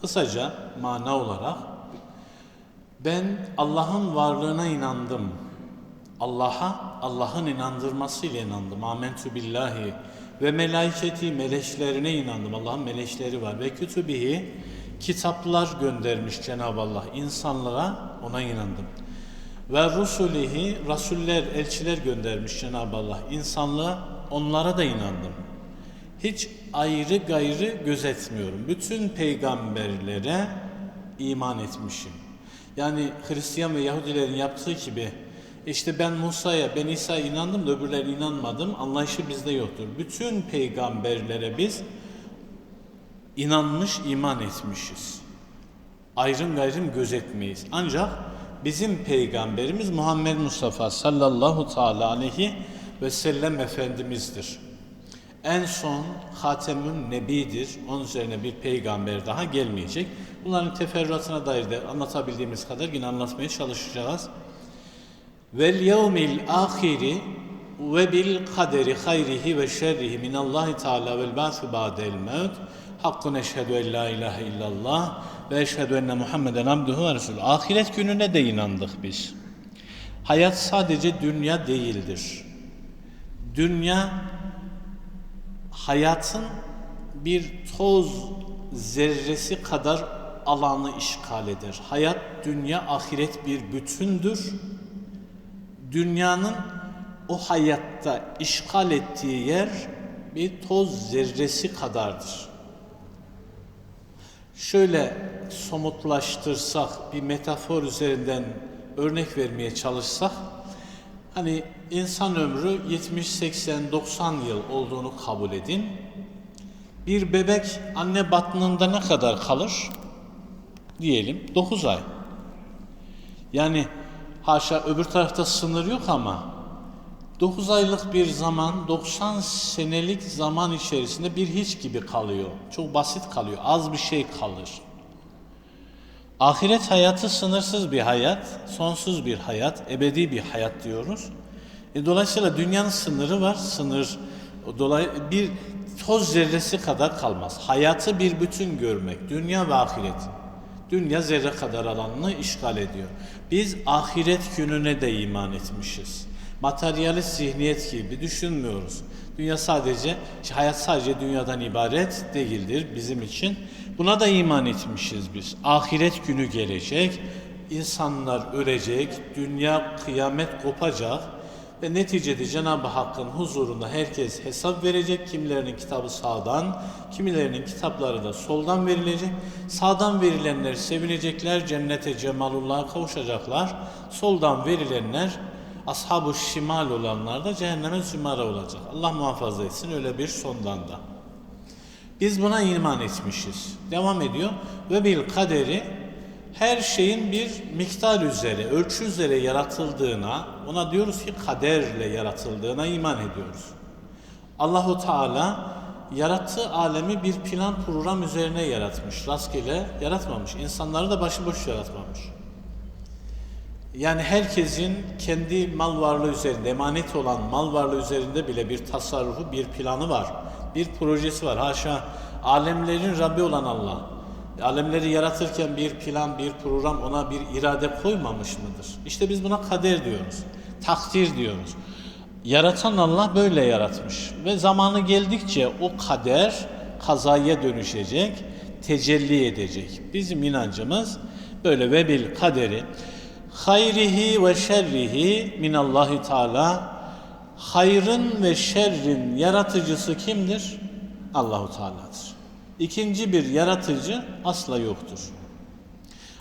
Kısaca mana olarak ben Allah'ın varlığına inandım. Allah'a Allah'ın inandırmasıyla inandım. Amentü billahi ve melaiketi meleşlerine inandım. Allah'ın meleşleri var ve kütübihi kitaplar göndermiş Cenab-ı Allah insanlara ona inandım. Ve rusulihi rasuller, elçiler göndermiş Cenab-ı Allah insanlığa onlara da inandım. Hiç ayrı gayrı gözetmiyorum. Bütün peygamberlere iman etmişim. Yani Hristiyan ve Yahudilerin yaptığı gibi işte ben Musa'ya, ben İsa'ya inandım da öbürlerine inanmadım. Anlayışı bizde yoktur. Bütün peygamberlere biz inanmış, iman etmişiz. Ayrım gayrım gözetmeyiz. Ancak bizim peygamberimiz Muhammed Mustafa sallallahu teala aleyhi ve sellem Efendimiz'dir. En son Hatemün Nebidir. Onun üzerine bir peygamber daha gelmeyecek. Bunların teferruatına dair de anlatabildiğimiz kadar yine anlatmaya çalışacağız. Vel yevmil ahiri ve bil kaderi hayrihi ve şerrihi minallahi teala vel ba'su ba'del mevt. Hakkun eşhedü en la ilahe illallah ve eşhedü enne Muhammeden abduhu ve resulü. Ahiret gününe de inandık biz. Hayat sadece dünya değildir. Dünya hayatın bir toz zerresi kadar alanı işgal eder. Hayat, dünya, ahiret bir bütündür. Dünyanın o hayatta işgal ettiği yer bir toz zerresi kadardır. Şöyle somutlaştırsak, bir metafor üzerinden örnek vermeye çalışsak, hani insan ömrü 70, 80, 90 yıl olduğunu kabul edin. Bir bebek anne batnında ne kadar kalır? Diyelim 9 ay. Yani haşa öbür tarafta sınır yok ama 9 aylık bir zaman 90 senelik zaman içerisinde bir hiç gibi kalıyor. Çok basit kalıyor. Az bir şey kalır. Ahiret hayatı sınırsız bir hayat, sonsuz bir hayat, ebedi bir hayat diyoruz. E, dolayısıyla dünyanın sınırı var, sınır dolay bir toz zerresi kadar kalmaz. Hayatı bir bütün görmek, dünya ve ahiret. Dünya zerre kadar alanını işgal ediyor. Biz ahiret gününe de iman etmişiz. Materyalist zihniyet gibi düşünmüyoruz. Dünya sadece, hayat sadece dünyadan ibaret değildir bizim için. Buna da iman etmişiz biz. Ahiret günü gelecek, insanlar ölecek, dünya kıyamet kopacak ve neticede Cenab-ı Hakk'ın huzurunda herkes hesap verecek. Kimilerinin kitabı sağdan, kimilerinin kitapları da soldan verilecek. Sağdan verilenler sevinecekler, cennete cemalullah'a kavuşacaklar. Soldan verilenler ashab-ı şimal olanlar da cehenneme zümara olacak. Allah muhafaza etsin öyle bir sondan da. Biz buna iman etmişiz. Devam ediyor. Ve bil kaderi her şeyin bir miktar üzere, ölçü üzere yaratıldığına, ona diyoruz ki kaderle yaratıldığına iman ediyoruz. Allahu Teala yarattığı alemi bir plan program üzerine yaratmış. Rastgele yaratmamış. İnsanları da başıboş yaratmamış. Yani herkesin kendi mal varlığı üzerinde, emanet olan mal varlığı üzerinde bile bir tasarrufu, bir planı var. Bir projesi var. Haşa alemlerin Rabbi olan Allah. Alemleri yaratırken bir plan, bir program, ona bir irade koymamış mıdır? İşte biz buna kader diyoruz. Takdir diyoruz. Yaratan Allah böyle yaratmış. Ve zamanı geldikçe o kader kazaya dönüşecek, tecelli edecek. Bizim inancımız böyle ve bil kaderi hayrihi ve şerrihi minallahi teala hayrın ve şerrin yaratıcısı kimdir? Allahu Teala'dır. İkinci bir yaratıcı asla yoktur.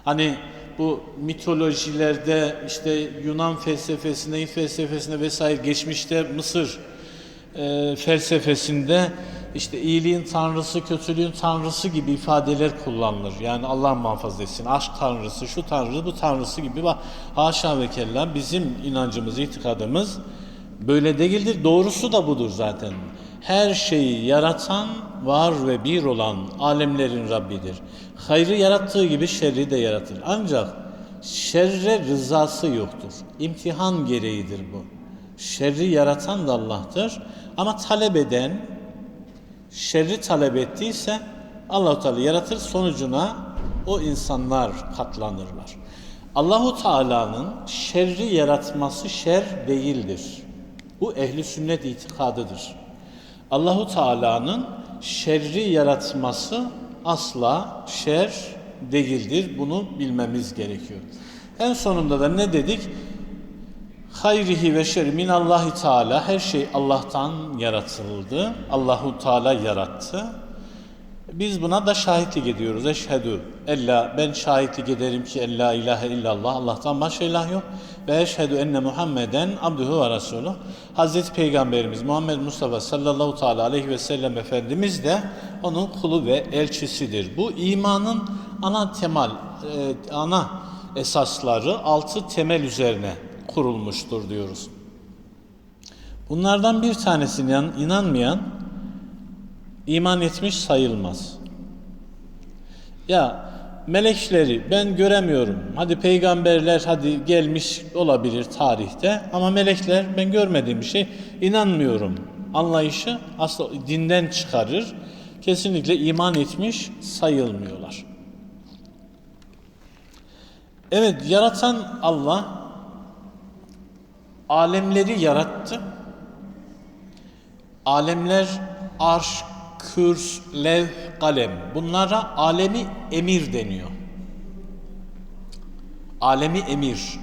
Hani bu mitolojilerde işte Yunan felsefesinde, İf felsefesinde vesaire geçmişte Mısır e, felsefesinde işte iyiliğin tanrısı, kötülüğün tanrısı gibi ifadeler kullanılır. Yani Allah muhafaza etsin. Aşk tanrısı, şu tanrı, bu tanrısı gibi. Haşa ve kella bizim inancımız, itikadımız böyle değildir. Doğrusu da budur zaten. Her şeyi yaratan, var ve bir olan alemlerin Rabbidir. Hayrı yarattığı gibi şerri de yaratır. Ancak şerre rızası yoktur. İmtihan gereğidir bu. Şerri yaratan da Allah'tır. Ama talep eden, şerri talep ettiyse Allah-u Teala yaratır sonucuna o insanlar katlanırlar. Allahu Teala'nın şerri yaratması şer değildir. Bu ehli sünnet itikadıdır. Allahu Teala'nın şerri yaratması asla şer değildir. Bunu bilmemiz gerekiyor. En sonunda da ne dedik? Hayrihi ve şerri minallahi Teala her şey Allah'tan yaratıldı. Allahu Teala yarattı. Biz buna da şahitlik ediyoruz. Eşhedü ella ben şahitlik ederim ki ella ilahe illallah Allah'tan başka ilah yok ve eşhedü enne Muhammeden abduhu ve resulü. Hazreti Peygamberimiz Muhammed Mustafa sallallahu teala aleyhi ve sellem Efendimiz de onun kulu ve elçisidir. Bu imanın ana temel e, ana esasları altı temel üzerine kurulmuştur diyoruz. Bunlardan bir tanesine inanmayan iman etmiş sayılmaz. Ya melekleri ben göremiyorum. Hadi peygamberler hadi gelmiş olabilir tarihte ama melekler ben görmediğim bir şey inanmıyorum. Anlayışı aslında dinden çıkarır. Kesinlikle iman etmiş sayılmıyorlar. Evet yaratan Allah alemleri yarattı. Alemler arş, kürs, lev, kalem. Bunlara alemi emir deniyor. Alemi emir.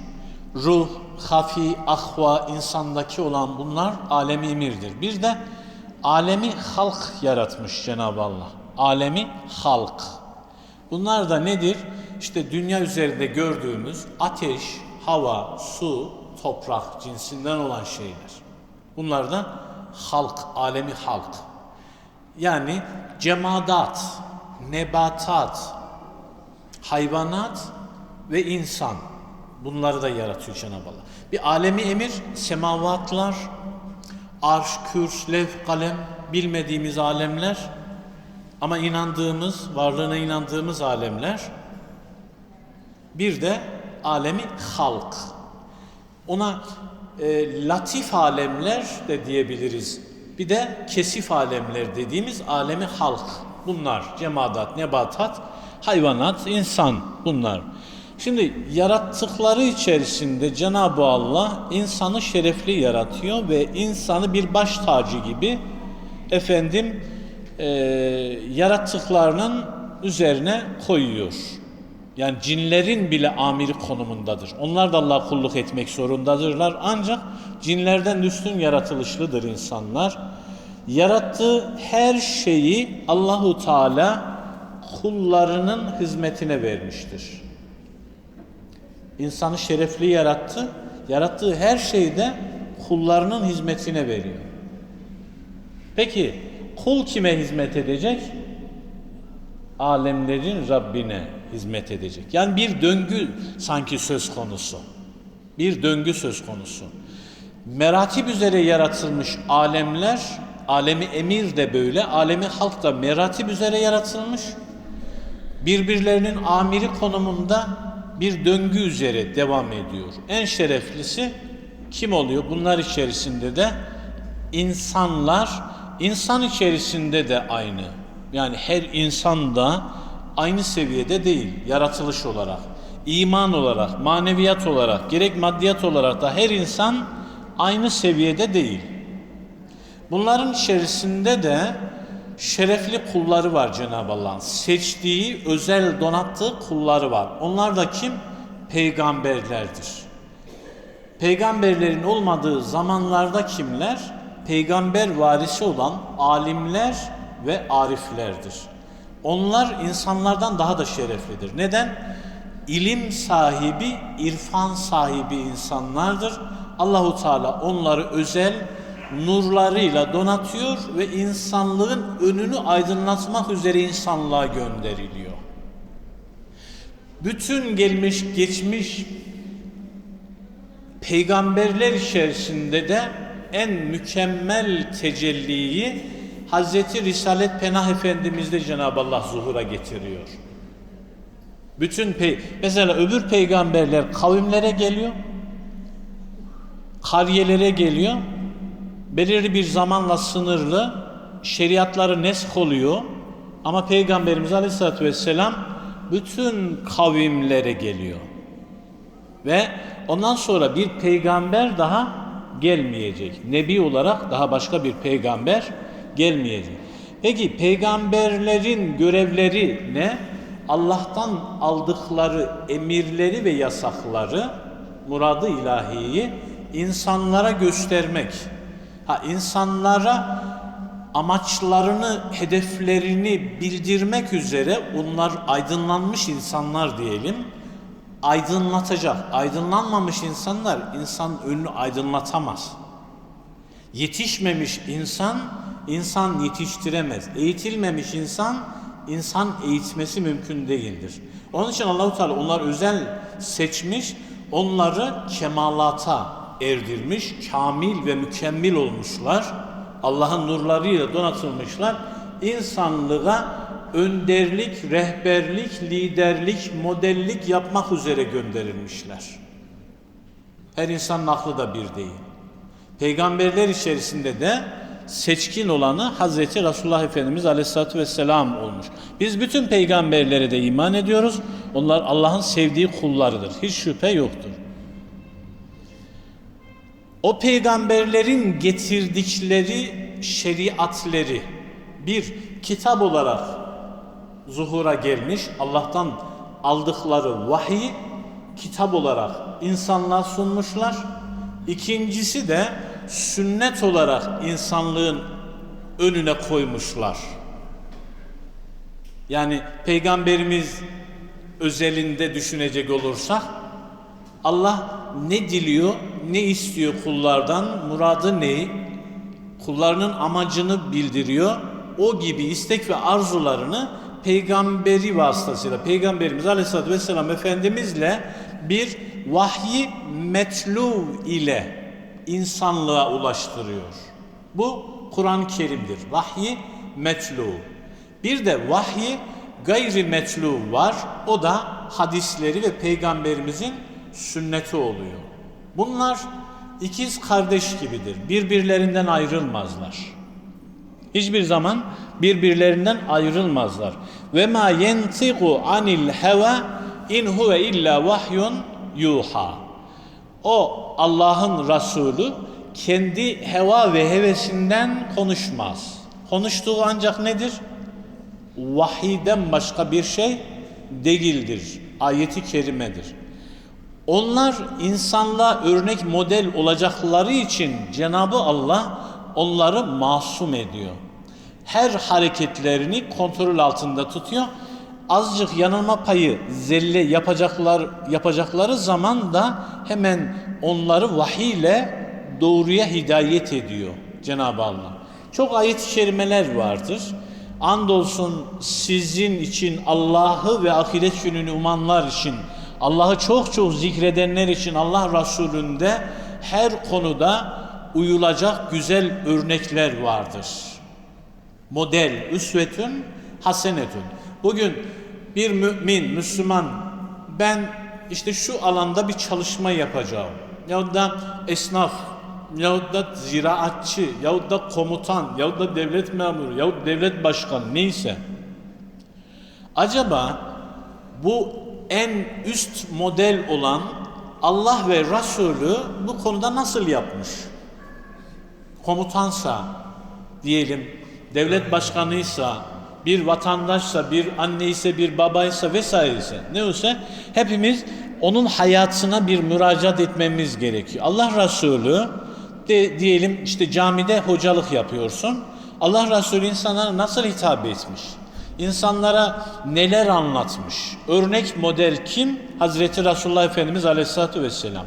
Ruh, hafi, ahva, insandaki olan bunlar alemi emirdir. Bir de alemi halk yaratmış Cenab-ı Allah. Alemi halk. Bunlar da nedir? İşte dünya üzerinde gördüğümüz ateş, hava, su, toprak cinsinden olan şeyler. Bunlardan halk, alemi halk. Yani cemadat, nebatat, hayvanat ve insan. Bunları da yaratıyor Cenab-ı Allah. Bir alemi emir, semavatlar, arş, kürs, lev, kalem, bilmediğimiz alemler ama inandığımız, varlığına inandığımız alemler. Bir de alemi halk. Ona e, latif alemler de diyebiliriz. Bir de kesif alemler dediğimiz alemi halk. Bunlar cemadat, nebatat, hayvanat, insan bunlar. Şimdi yarattıkları içerisinde Cenab-ı Allah insanı şerefli yaratıyor ve insanı bir baş tacı gibi efendim e, yarattıklarının üzerine koyuyor. Yani cinlerin bile amiri konumundadır. Onlar da Allah kulluk etmek zorundadırlar. Ancak cinlerden üstün yaratılışlıdır insanlar. Yarattığı her şeyi Allahu Teala kullarının hizmetine vermiştir. İnsanı şerefli yarattı. Yarattığı her şeyi de kullarının hizmetine veriyor. Peki kul kime hizmet edecek? Alemlerin Rabbine hizmet edecek. Yani bir döngü sanki söz konusu. Bir döngü söz konusu. Meratip üzere yaratılmış alemler, alemi emir de böyle, alemi halk da meratip üzere yaratılmış. Birbirlerinin amiri konumunda bir döngü üzere devam ediyor. En şereflisi kim oluyor? Bunlar içerisinde de insanlar, insan içerisinde de aynı. Yani her insan da aynı seviyede değil yaratılış olarak. iman olarak, maneviyat olarak, gerek maddiyat olarak da her insan aynı seviyede değil. Bunların içerisinde de şerefli kulları var Cenab-ı Allah'ın. Seçtiği, özel donattığı kulları var. Onlar da kim? Peygamberlerdir. Peygamberlerin olmadığı zamanlarda kimler? Peygamber varisi olan alimler ve ariflerdir. Onlar insanlardan daha da şereflidir. Neden? İlim sahibi, irfan sahibi insanlardır. Allahu Teala onları özel nurlarıyla donatıyor ve insanlığın önünü aydınlatmak üzere insanlığa gönderiliyor. Bütün gelmiş geçmiş peygamberler içerisinde de en mükemmel tecelliyi Hazreti Risalet Penah Efendimiz'de Cenab-ı Allah zuhura getiriyor. Bütün pey mesela öbür peygamberler kavimlere geliyor. Kariyelere geliyor. Belirli bir zamanla sınırlı şeriatları nesk oluyor. Ama Peygamberimiz Aleyhisselatü Vesselam bütün kavimlere geliyor. Ve ondan sonra bir peygamber daha gelmeyecek. Nebi olarak daha başka bir peygamber gelmeyecek. Peki peygamberlerin görevleri ne? Allah'tan aldıkları emirleri ve yasakları, muradı ilahiyi insanlara göstermek. Ha insanlara amaçlarını, hedeflerini bildirmek üzere onlar aydınlanmış insanlar diyelim. Aydınlatacak. Aydınlanmamış insanlar insan önünü aydınlatamaz. Yetişmemiş insan insan yetiştiremez. Eğitilmemiş insan insan eğitmesi mümkün değildir. Onun için Allahu Teala onlar özel seçmiş, onları kemalata erdirmiş, kamil ve mükemmel olmuşlar. Allah'ın nurlarıyla donatılmışlar. İnsanlığa önderlik, rehberlik, liderlik, modellik yapmak üzere gönderilmişler. Her insanın aklı da bir değil. Peygamberler içerisinde de seçkin olanı Hazreti Resulullah Efendimiz Aleyhisselatü Vesselam olmuş. Biz bütün peygamberlere de iman ediyoruz. Onlar Allah'ın sevdiği kullarıdır. Hiç şüphe yoktur. O peygamberlerin getirdikleri şeriatleri bir kitap olarak zuhura gelmiş. Allah'tan aldıkları vahiy kitap olarak insanlığa sunmuşlar. İkincisi de sünnet olarak insanlığın önüne koymuşlar. Yani peygamberimiz özelinde düşünecek olursak Allah ne diliyor, ne istiyor kullardan, muradı ne? Kullarının amacını bildiriyor. O gibi istek ve arzularını peygamberi vasıtasıyla, Peygamberimiz Aleyhisselatü Vesselam Efendimizle bir vahyi metlu ile insanlığa ulaştırıyor. Bu Kur'an-ı Kerim'dir. Vahyi metlu. Bir de vahyi gayri metlu var. O da hadisleri ve peygamberimizin sünneti oluyor. Bunlar ikiz kardeş gibidir. Birbirlerinden ayrılmazlar. Hiçbir zaman birbirlerinden ayrılmazlar. Ve ma yentiqu anil heva in huve illa vahyun yuha. O Allah'ın Resulü kendi heva ve hevesinden konuşmaz. Konuştuğu ancak nedir? Vahiden başka bir şey değildir. Ayeti kerimedir. Onlar insanlığa örnek model olacakları için Cenabı Allah onları masum ediyor. Her hareketlerini kontrol altında tutuyor. Azıcık yanılma payı zelle yapacaklar yapacakları zaman da hemen onları vahiy ile doğruya hidayet ediyor Cenab-ı Allah. Çok ayet-i kerimeler vardır. Andolsun sizin için Allah'ı ve ahiret gününü umanlar için Allah'ı çok çok zikredenler için Allah Resulü'nde her konuda uyulacak güzel örnekler vardır. Model, üsvetün, hasenetün. Bugün bir mümin, Müslüman ben işte şu alanda bir çalışma yapacağım. Yahut da esnaf, yahut da ziraatçı, yahut da komutan, yahut da devlet memuru, yahut devlet başkanı neyse. Acaba bu en üst model olan Allah ve Resulü bu konuda nasıl yapmış? Komutansa diyelim, devlet başkanıysa, bir vatandaşsa, bir anne ise, bir babaysa vesaireyse ne olsa hepimiz onun hayatına bir müracaat etmemiz gerekiyor. Allah Resulü de diyelim işte camide hocalık yapıyorsun. Allah Resulü insanlara nasıl hitap etmiş? İnsanlara neler anlatmış? Örnek model kim? Hazreti Resulullah Efendimiz Aleyhisselatü Vesselam.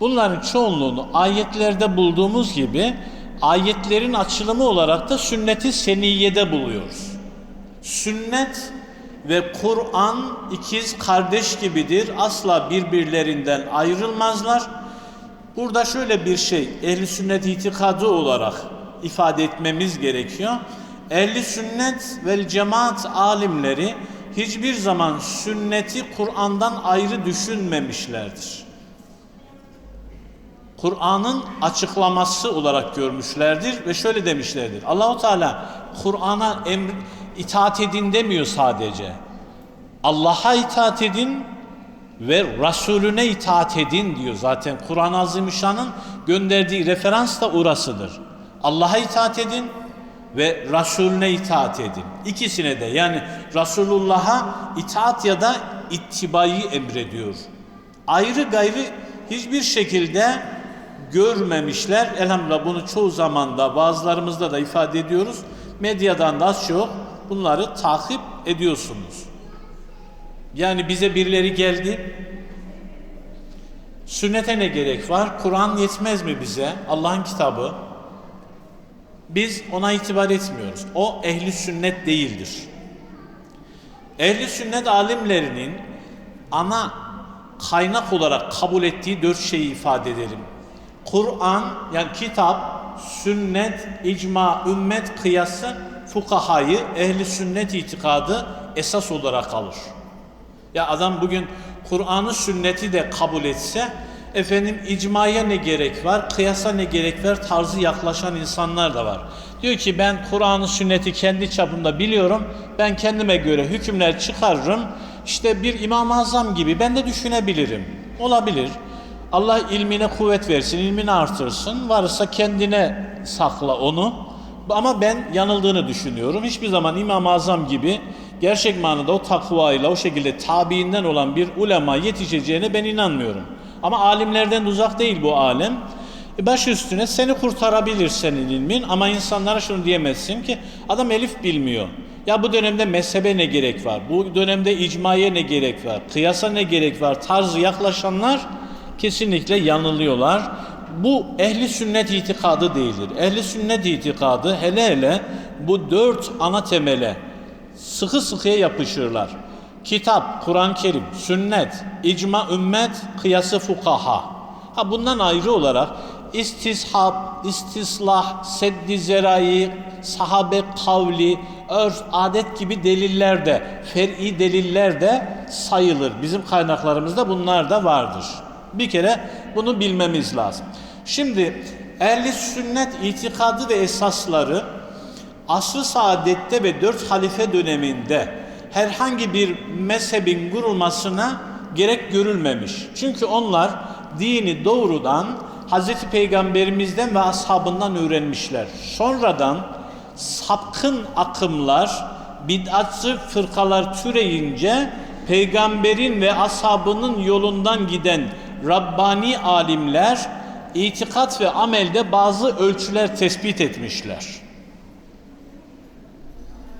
Bunların çoğunluğunu ayetlerde bulduğumuz gibi ayetlerin açılımı olarak da sünneti seniyede buluyoruz. Sünnet ve Kur'an ikiz kardeş gibidir. Asla birbirlerinden ayrılmazlar. Burada şöyle bir şey ehli sünnet itikadı olarak ifade etmemiz gerekiyor. Ehli sünnet ve cemaat alimleri hiçbir zaman sünneti Kur'an'dan ayrı düşünmemişlerdir. Kur'an'ın açıklaması olarak görmüşlerdir ve şöyle demişlerdir. Allahu Teala Kur'an'a emr itaat edin demiyor sadece. Allah'a itaat edin ve Resulüne itaat edin diyor zaten Kur'an-ı Azimüşşan'ın gönderdiği referans da orasıdır. Allah'a itaat edin ve Resulüne itaat edin. İkisine de yani Resulullah'a itaat ya da ittibayı emrediyor. Ayrı gayrı hiçbir şekilde görmemişler. Elhamdülillah bunu çoğu zamanda bazılarımızda da ifade ediyoruz. Medyadan da az çok bunları takip ediyorsunuz. Yani bize birileri geldi. Sünnete ne gerek var? Kur'an yetmez mi bize? Allah'ın kitabı. Biz ona itibar etmiyoruz. O ehli sünnet değildir. Ehli sünnet alimlerinin ana kaynak olarak kabul ettiği dört şeyi ifade edelim. Kur'an yani kitap, sünnet, icma, ümmet kıyası, fukahayı, ehli sünnet itikadı esas olarak alır. Ya adam bugün Kur'an'ı sünneti de kabul etse efendim icmaya ne gerek var, kıyasa ne gerek var tarzı yaklaşan insanlar da var. Diyor ki ben Kur'an'ı sünneti kendi çapımda biliyorum. Ben kendime göre hükümler çıkarırım. İşte bir İmam-ı Azam gibi ben de düşünebilirim. Olabilir. Allah ilmine kuvvet versin, ilmini artırsın. Varsa kendine sakla onu. Ama ben yanıldığını düşünüyorum. Hiçbir zaman İmam-ı Azam gibi gerçek manada o takvayla o şekilde tabiinden olan bir ulema yetişeceğine ben inanmıyorum. Ama alimlerden uzak değil bu alem. E baş üstüne seni kurtarabilir senin ilmin ama insanlara şunu diyemezsin ki adam elif bilmiyor. Ya bu dönemde mezhebe ne gerek var? Bu dönemde icmaya ne gerek var? Kıyasa ne gerek var? Tarzı yaklaşanlar kesinlikle yanılıyorlar. Bu ehli sünnet itikadı değildir. Ehli sünnet itikadı hele hele bu dört ana temele sıkı sıkıya yapışırlar. Kitap, Kur'an-ı Kerim, sünnet, icma, ümmet, kıyası fukaha. Ha bundan ayrı olarak istishab, istislah, seddi zerai, sahabe kavli, örf, adet gibi deliller de, fer'i deliller de sayılır. Bizim kaynaklarımızda bunlar da vardır. Bir kere bunu bilmemiz lazım. Şimdi ehli sünnet itikadı ve esasları asr-ı saadette ve dört halife döneminde herhangi bir mezhebin kurulmasına gerek görülmemiş. Çünkü onlar dini doğrudan Hazreti Peygamberimizden ve ashabından öğrenmişler. Sonradan sapkın akımlar, bid'atçı fırkalar türeyince peygamberin ve ashabının yolundan giden Rabbani alimler itikat ve amelde bazı ölçüler tespit etmişler.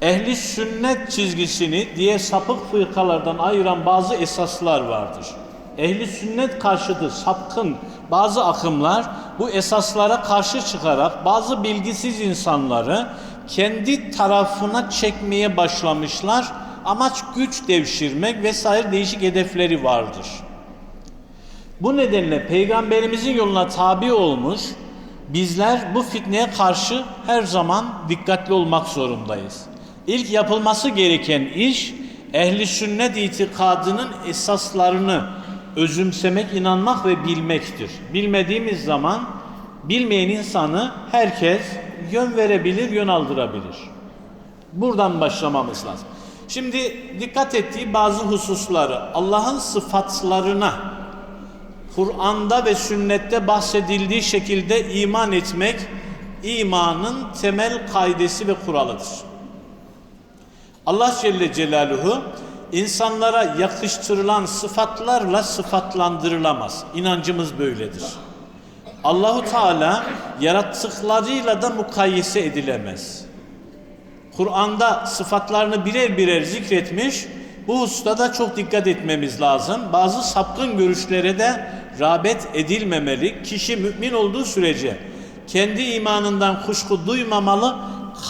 Ehli sünnet çizgisini diğer sapık fırkalardan ayıran bazı esaslar vardır. Ehli sünnet karşıtı sapkın bazı akımlar bu esaslara karşı çıkarak bazı bilgisiz insanları kendi tarafına çekmeye başlamışlar. Amaç güç devşirmek vesaire değişik hedefleri vardır. Bu nedenle peygamberimizin yoluna tabi olmuş bizler bu fitneye karşı her zaman dikkatli olmak zorundayız. İlk yapılması gereken iş ehli sünnet itikadının esaslarını özümsemek, inanmak ve bilmektir. Bilmediğimiz zaman bilmeyen insanı herkes yön verebilir, yön aldırabilir. Buradan başlamamız lazım. Şimdi dikkat ettiği bazı hususları Allah'ın sıfatlarına Kur'an'da ve sünnette bahsedildiği şekilde iman etmek imanın temel kaidesi ve kuralıdır. Allah Celle Celaluhu insanlara yakıştırılan sıfatlarla sıfatlandırılamaz. İnancımız böyledir. Allahu Teala yarattıklarıyla da mukayyese edilemez. Kur'an'da sıfatlarını birer birer zikretmiş. Bu hususta da çok dikkat etmemiz lazım. Bazı sapkın görüşlere de rağbet edilmemeli. Kişi mümin olduğu sürece kendi imanından kuşku duymamalı.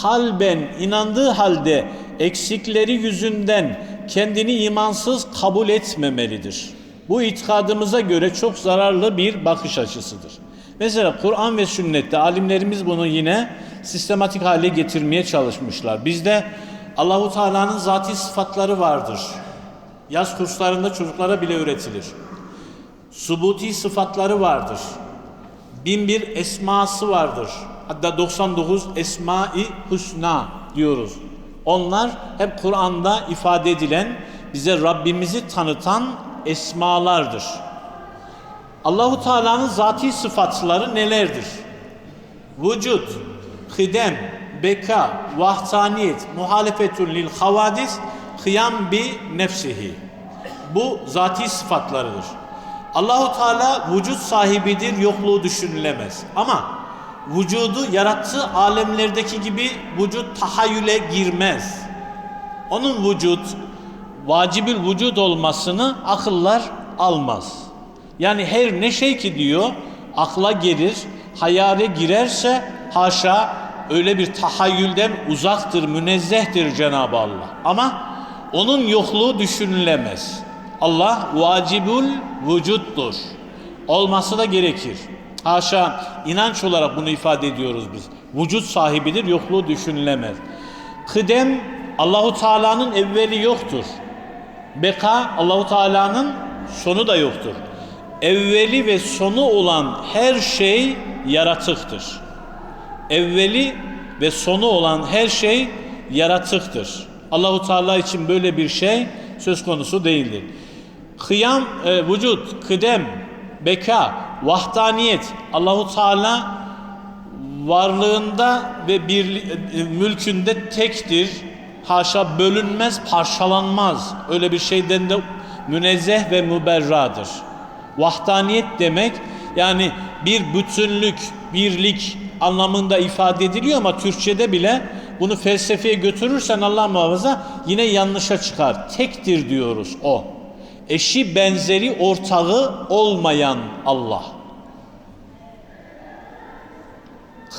Kalben inandığı halde eksikleri yüzünden kendini imansız kabul etmemelidir. Bu itikadımıza göre çok zararlı bir bakış açısıdır. Mesela Kur'an ve sünnette alimlerimiz bunu yine sistematik hale getirmeye çalışmışlar. Bizde Allahu Teala'nın zati sıfatları vardır. Yaz kurslarında çocuklara bile öğretilir. Subuti sıfatları vardır. Bin bir esması vardır. Hatta 99 esma-i husna diyoruz. Onlar hep Kur'an'da ifade edilen bize Rabbimizi tanıtan esmalardır. Allahu Teala'nın zati sıfatları nelerdir? Vücut, kıdem, beka, vahdaniyet, muhalefetun lil havadis, kıyam bi nefsihi. Bu zati sıfatlarıdır. Allahu Teala vücut sahibidir, yokluğu düşünülemez. Ama vücudu yarattığı alemlerdeki gibi vücut tahayyüle girmez. Onun vücut, vacibül vücut olmasını akıllar almaz. Yani her ne şey ki diyor, akla gelir, hayale girerse haşa öyle bir tahayyülden uzaktır, münezzehtir Cenab-ı Allah. Ama onun yokluğu düşünülemez. Allah vacibül vücuttur. Olması da gerekir. Haşa inanç olarak bunu ifade ediyoruz biz. Vücut sahibidir, yokluğu düşünülemez. Kıdem Allahu Teala'nın evveli yoktur. Beka Allahu Teala'nın sonu da yoktur. Evveli ve sonu olan her şey yaratıktır. Evveli ve sonu olan her şey yaratıktır. Allahu Teala için böyle bir şey söz konusu değildir. Kıyam, e, vücut, kıdem, beka, vahdaniyet Allahu Teala varlığında ve bir e, mülkünde tektir. Haşa bölünmez, parçalanmaz. Öyle bir şeyden de münezzeh ve müberradır. Vahdaniyet demek yani bir bütünlük, birlik anlamında ifade ediliyor ama Türkçede bile bunu felsefeye götürürsen Allah muhafaza yine yanlışa çıkar. Tektir diyoruz o. Eşi benzeri ortağı olmayan Allah.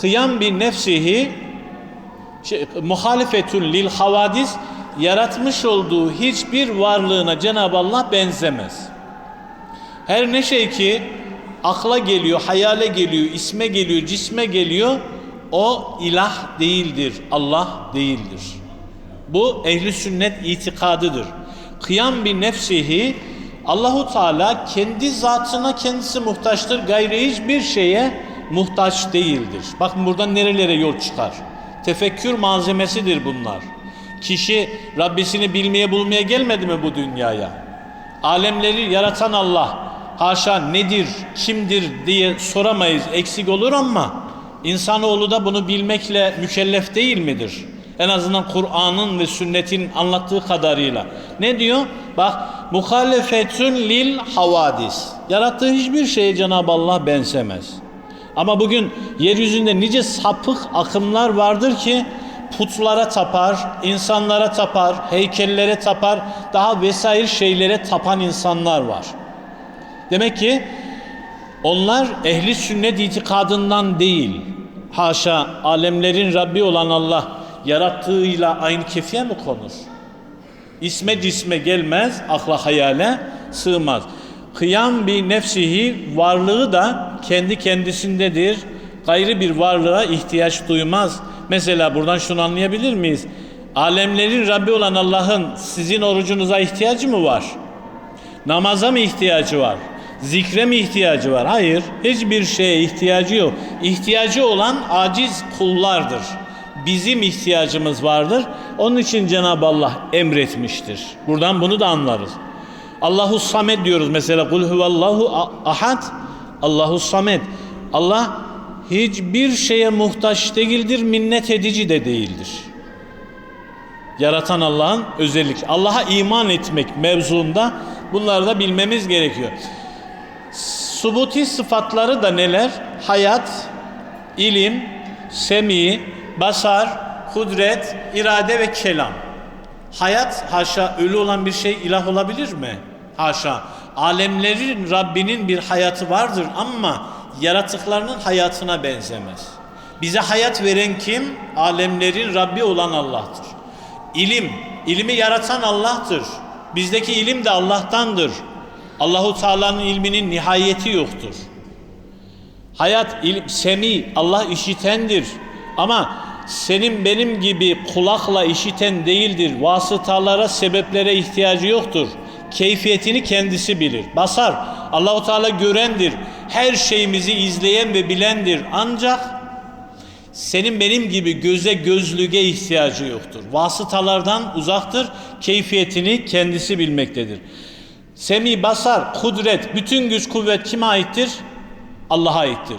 Kıyam bir nefsihi şey, muhalefetun lil havadis yaratmış olduğu hiçbir varlığına Cenab-ı Allah benzemez. Her ne şey ki akla geliyor, hayale geliyor, isme geliyor, cisme geliyor o ilah değildir, Allah değildir. Bu ehli sünnet itikadıdır. Kıyam bir nefsihi Allahu Teala kendi zatına kendisi muhtaçtır. Gayri hiçbir şeye muhtaç değildir. Bakın buradan nerelere yol çıkar. Tefekkür malzemesidir bunlar. Kişi Rabbisini bilmeye bulmaya gelmedi mi bu dünyaya? Alemleri yaratan Allah haşa nedir, kimdir diye soramayız. Eksik olur ama insanoğlu da bunu bilmekle mükellef değil midir? En azından Kur'an'ın ve sünnetin anlattığı kadarıyla. Ne diyor? Bak muhalefetün lil havadis. Yarattığı hiçbir şeye Cenab-ı Allah benzemez. Ama bugün yeryüzünde nice sapık akımlar vardır ki putlara tapar, insanlara tapar, heykellere tapar, daha vesaire şeylere tapan insanlar var. Demek ki onlar ehli sünnet itikadından değil. Haşa alemlerin Rabbi olan Allah yarattığıyla aynı kefiye mi konur? İsme cisme gelmez, akla hayale sığmaz. Kıyam bir nefsihi varlığı da kendi kendisindedir. Gayrı bir varlığa ihtiyaç duymaz. Mesela buradan şunu anlayabilir miyiz? Alemlerin Rabbi olan Allah'ın sizin orucunuza ihtiyacı mı var? Namaza mı ihtiyacı var? Zikre mi ihtiyacı var? Hayır. Hiçbir şeye ihtiyacı yok. İhtiyacı olan aciz kullardır. Bizim ihtiyacımız vardır. Onun için Cenab-ı Allah emretmiştir. Buradan bunu da anlarız. Allahu Samet diyoruz mesela. Kul huvallahu ahad. Allahu Samet. Allah hiçbir şeye muhtaç değildir, minnet edici de değildir. Yaratan Allah'ın özellik. Allah'a iman etmek mevzuunda bunları da bilmemiz gerekiyor. Subuti sıfatları da neler? Hayat, ilim, semi, basar, kudret, irade ve kelam. Hayat haşa ölü olan bir şey ilah olabilir mi? Haşa. Alemlerin Rabbinin bir hayatı vardır ama yaratıklarının hayatına benzemez. Bize hayat veren kim? Alemlerin Rabbi olan Allah'tır. İlim, ilimi yaratan Allah'tır. Bizdeki ilim de Allah'tandır. Allahu Teala'nın ilminin nihayeti yoktur. Hayat, ilim, semi, Allah işitendir. Ama senin benim gibi kulakla işiten değildir. Vasıtalara, sebeplere ihtiyacı yoktur. Keyfiyetini kendisi bilir. Basar. Allahu Teala görendir. Her şeyimizi izleyen ve bilendir. Ancak senin benim gibi göze gözlüğe ihtiyacı yoktur. Vasıtalardan uzaktır, keyfiyetini kendisi bilmektedir. Semi, basar, kudret, bütün güç, kuvvet kime aittir? Allah'a aittir.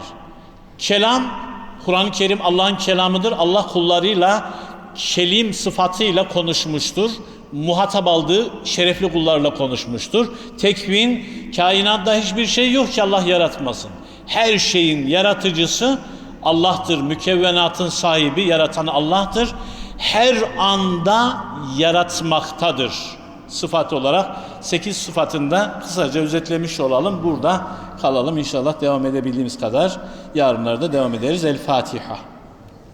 Kelam, Kur'an-ı Kerim Allah'ın kelamıdır. Allah kullarıyla kelim sıfatıyla konuşmuştur. Muhatap aldığı şerefli kullarla konuşmuştur. Tekvin, kainatta hiçbir şey yok ki Allah yaratmasın. Her şeyin yaratıcısı Allah'tır. Mükevvenatın sahibi, yaratan Allah'tır. Her anda yaratmaktadır. Sıfat olarak 8 sıfatında kısaca özetlemiş olalım. Burada kalalım. İnşallah devam edebildiğimiz kadar yarınlarda devam ederiz. El Fatiha.